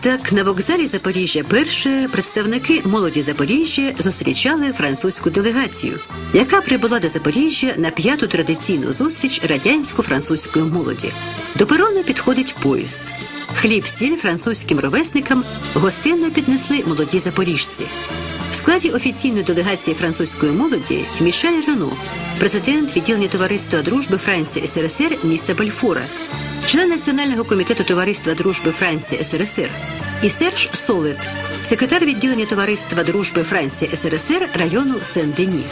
так на вокзалі Запоріжжя перше представники молоді Запоріжжя зустрічали французьку делегацію, яка прибула до Запоріжжя на п'яту традиційну зустріч радянсько-французької молоді. До перона підходить поїзд. Хліб сіль французьким ровесникам гостинно піднесли молоді запоріжці. В складі офіційної делегації французької молоді Мішель Рено, президент відділення товариства дружби Франції СРСР міста Бальфора, член Національного комітету товариства дружби Франції СРСР і Серж Солет, секретар відділення товариства дружби Франції СРСР району Сен-Дені.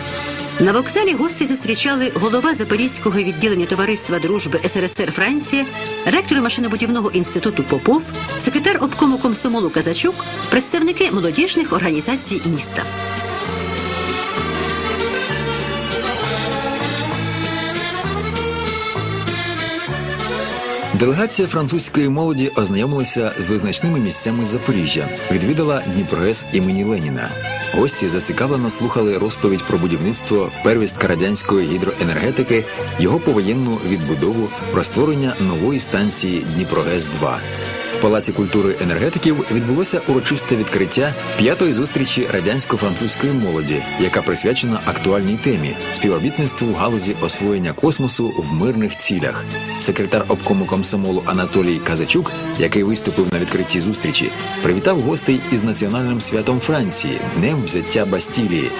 На вокзалі гості зустрічали голова Запорізького відділення товариства дружби СРСР Франція, ректор машинобудівного інституту Попов, секретар обкому комсомолу Казачук, представники молодіжних організацій міста. Делегація французької молоді ознайомилася з визначними місцями Запоріжжя, відвідала Дніпрогес імені Леніна. Гості зацікавлено слухали розповідь про будівництво первістка радянської гідроенергетики, його повоєнну відбудову про створення нової станції Дніпрогес 2 Палаці культури енергетиків відбулося урочисте відкриття п'ятої зустрічі радянсько-французької молоді, яка присвячена актуальній темі співробітництву в галузі освоєння космосу в мирних цілях. Секретар обкому комсомолу Анатолій Казачук, який виступив на відкритті зустрічі, привітав гостей із національним святом Франції днем взяття Бастілії.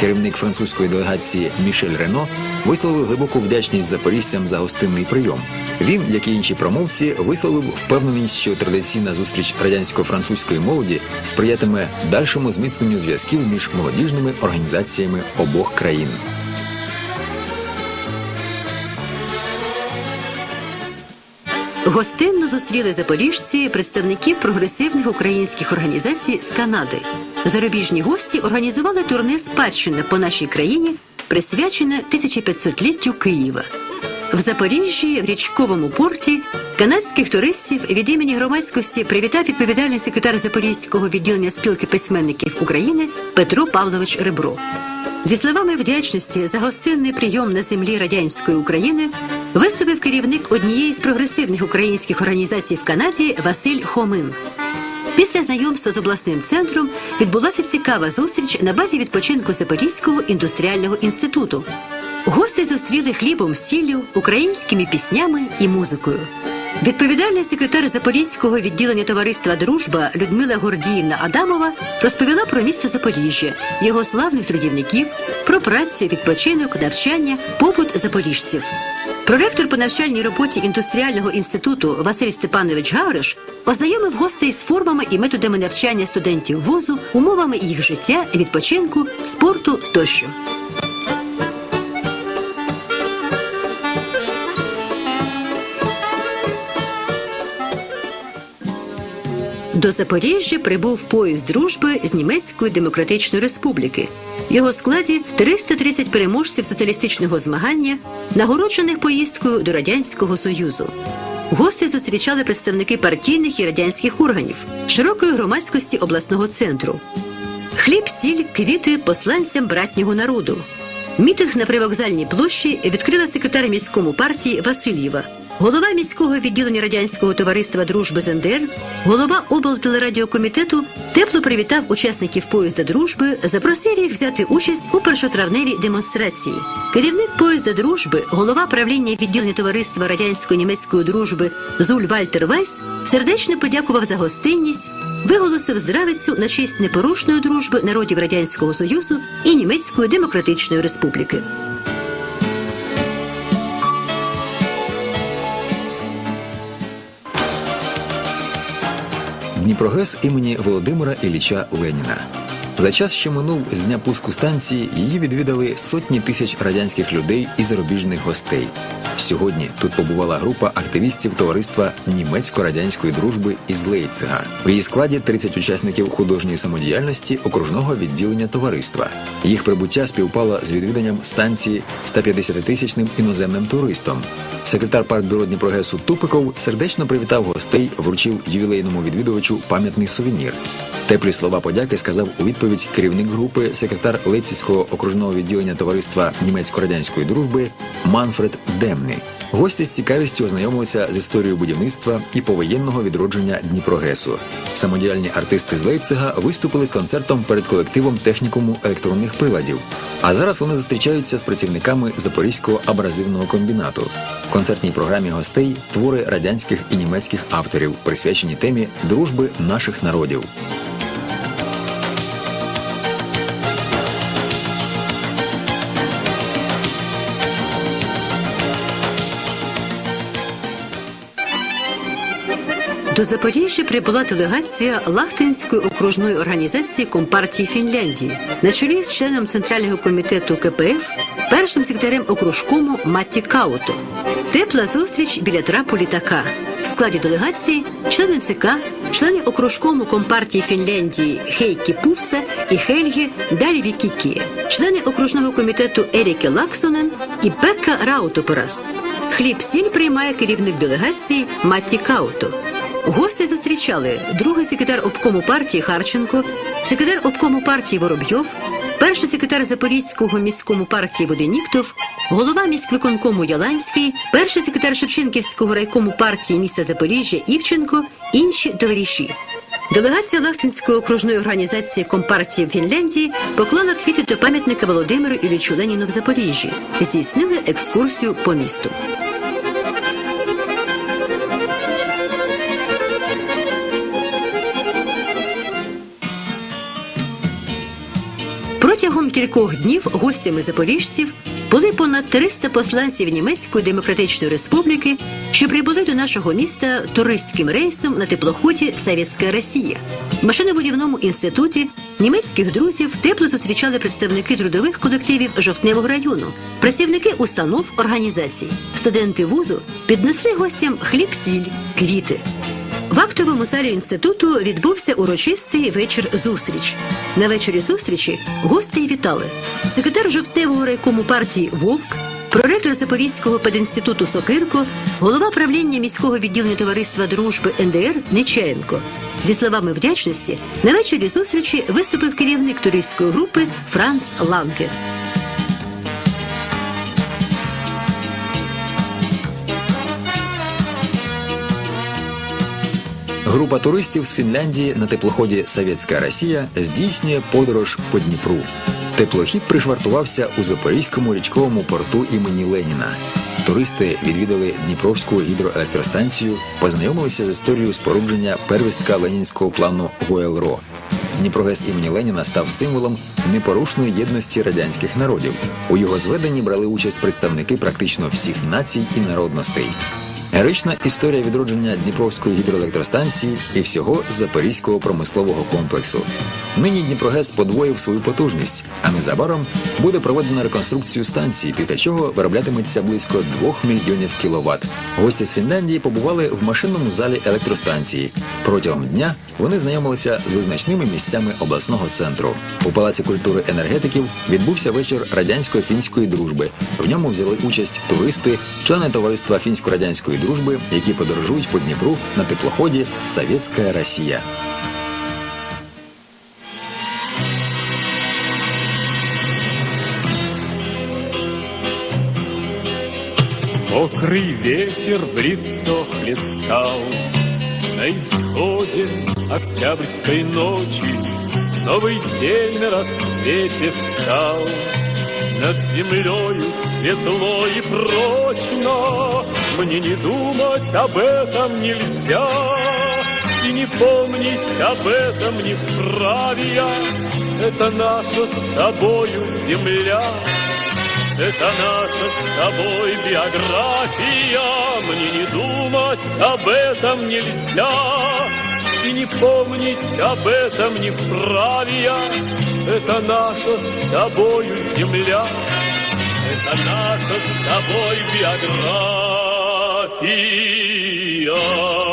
Керівник французької делегації Мішель Рено висловив глибоку вдячність запоріжцям за гостинний прийом. Він, як і інші промовці, висловив впевненість, що традиційна зустріч радянсько-французької молоді сприятиме дальшому зміцненню зв'язків між молодіжними організаціями обох країн. Гостинно зустріли запоріжці представників прогресивних українських організацій з Канади. Зарубіжні гості організували турне спадщина по нашій країні, присвячене 1500-літтю Києва. В Запоріжжі, в річковому порті, канадських туристів від імені громадськості привітав відповідальний секретар Запорізького відділення спілки письменників України Петро Павлович Ребро. Зі словами вдячності за гостинний прийом на землі радянської України виступив керівник однієї з прогресивних українських організацій в Канаді Василь Хомин. Після знайомства з обласним центром відбулася цікава зустріч на базі відпочинку Запорізького індустріального інституту. Гості зустріли хлібом сіллю, українськими піснями і музикою. Відповідальний секретар Запорізького відділення товариства Дружба Людмила Гордіївна Адамова розповіла про місто Запоріжжя, його славних трудівників, про працю, відпочинок, навчання, побут запоріжців. Проректор по навчальній роботі індустріального інституту Василь Степанович Гавриш ознайомив гостей з формами і методами навчання студентів вузу, умовами їх життя, відпочинку, спорту тощо. До Запоріжжя прибув поїзд дружби з Німецької Демократичної Республіки. В його складі 330 переможців соціалістичного змагання, нагороджених поїздкою до Радянського Союзу. Гості зустрічали представники партійних і радянських органів, широкої громадськості обласного центру. Хліб, сіль, квіти посланцям братнього народу. Мітинг на привокзальній площі відкрила секретар міському партії Васильєва. Голова міського відділення радянського товариства дружби з НДР, голова облтелерадіокомітету тепло привітав учасників поїзда дружби, запросив їх взяти участь у першотравневій демонстрації. Керівник поїзда дружби, голова правління відділення товариства радянсько-німецької дружби Зуль Вальтер Вайс сердечно подякував за гостинність, виголосив здравицю на честь непорушної дружби народів Радянського Союзу і Німецької Демократичної Республіки. Дніпрогрес імені Володимира Ілліча Леніна. За час, що минув з дня пуску станції, її відвідали сотні тисяч радянських людей і зарубіжних гостей. Сьогодні тут побувала група активістів товариства німецько-радянської дружби із Лейпцига. В її складі 30 учасників художньої самодіяльності окружного відділення товариства. Їх прибуття співпало з відвіданням станції 150-тисячним іноземним туристом. Секретар партбюро Дніпрогесу Тупиков сердечно привітав гостей, вручив ювілейному відвідувачу пам'ятний сувенір. Теплі слова подяки сказав у відповідь керівник групи, секретар Лейпцизького окружного відділення товариства німецько-радянської дружби Манфред Демни. Гості з цікавістю ознайомилися з історією будівництва і повоєнного відродження Дніпрогесу. Самодіяльні артисти з Лейпцига виступили з концертом перед колективом технікуму електронних приладів. А зараз вони зустрічаються з працівниками Запорізького абразивного комбінату. В концертній програмі гостей твори радянських і німецьких авторів, присвячені темі дружби наших народів. До Запоріжжя прибула делегація Лахтинської окружної організації Компартії Фінляндії на чолі з членом Центрального комітету КПФ, першим секретарем окружкому Матті Кауто. Тепла зустріч біля трапу літака. В складі делегації члени ЦК, члени окружкому Компартії Фінляндії Хейкі Пуфса і Хельгі Дальвікікі, члени окружного комітету Еріке Лаксонен і Пекка Раутопорас. Хліб сіль приймає керівник делегації Матті Кауто. Зустрічали другий секретар обкому партії Харченко, секретар обкому партії Воробйов, перший секретар Запорізького міському партії Воденіктов, голова міськвиконкому Яланський, перший секретар Шевченківського райкому партії міста Запоріжжя Івченко, інші товариші. Делегація Лахтинської окружної організації Компартії Фінляндії поклала квіти до пам'ятника Володимиру Іллічу Леніну в Запоріжжі, здійснили екскурсію по місту. Кількох днів гостями запоріжців були понад 300 посланців Німецької Демократичної Республіки, що прибули до нашого міста туристським рейсом на теплоході Совєтська Росія. В машинобудівному інституті німецьких друзів тепло зустрічали представники трудових колективів жовтневого району, працівники установ організацій. Студенти вузу піднесли гостям хліб-сіль, квіти. В актовому залі інституту відбувся урочистий вечір зустріч. На вечорі зустрічі гості вітали секретар жовтневого райкому партії Вовк, проректор Запорізького пединституту Сокирко, голова правління міського відділення товариства дружби НДР Нечаєнко. Зі словами вдячності на вечорі зустрічі виступив керівник туристської групи Франц Ланке. Група туристів з Фінляндії на теплоході Совєтська Росія здійснює подорож по Дніпру. Теплохід пришвартувався у Запорізькому річковому порту імені Леніна. Туристи відвідали Дніпровську гідроелектростанцію, познайомилися з історією спорудження первістка ленінського плану ГОЕЛРО. Дніпрогес імені Леніна став символом непорушної єдності радянських народів. У його зведенні брали участь представники практично всіх націй і народностей. Героїчна історія відродження Дніпровської гідроелектростанції і всього Запорізького промислового комплексу. Нині Дніпрогес подвоїв свою потужність, а незабаром буде проведено реконструкцію станції, після чого вироблятиметься близько 2 мільйонів кіловат. Гості з Фінляндії побували в машинному залі електростанції. Протягом дня вони знайомилися з визначними місцями обласного центру. У палаці культури енергетиків відбувся вечір радянсько-фінської дружби. В ньому взяли участь туристи, члени товариства фінсько-радянської дружби, які подорожують по Дніпру на теплоході Совєтська Росія. Мокрый ветер в лицо хлестал На исходе октябрьской ночи Новый день на рассвете встал Над землею светло и прочно мне не думать об этом нельзя. И не помнить об этом не вправе я. Это наша с тобою земля. Это наша с тобой биография, Мне не думать об этом нельзя, И не помнить об этом не вправе я. Это наша с тобою земля, Это наша с тобой биография. Sophia.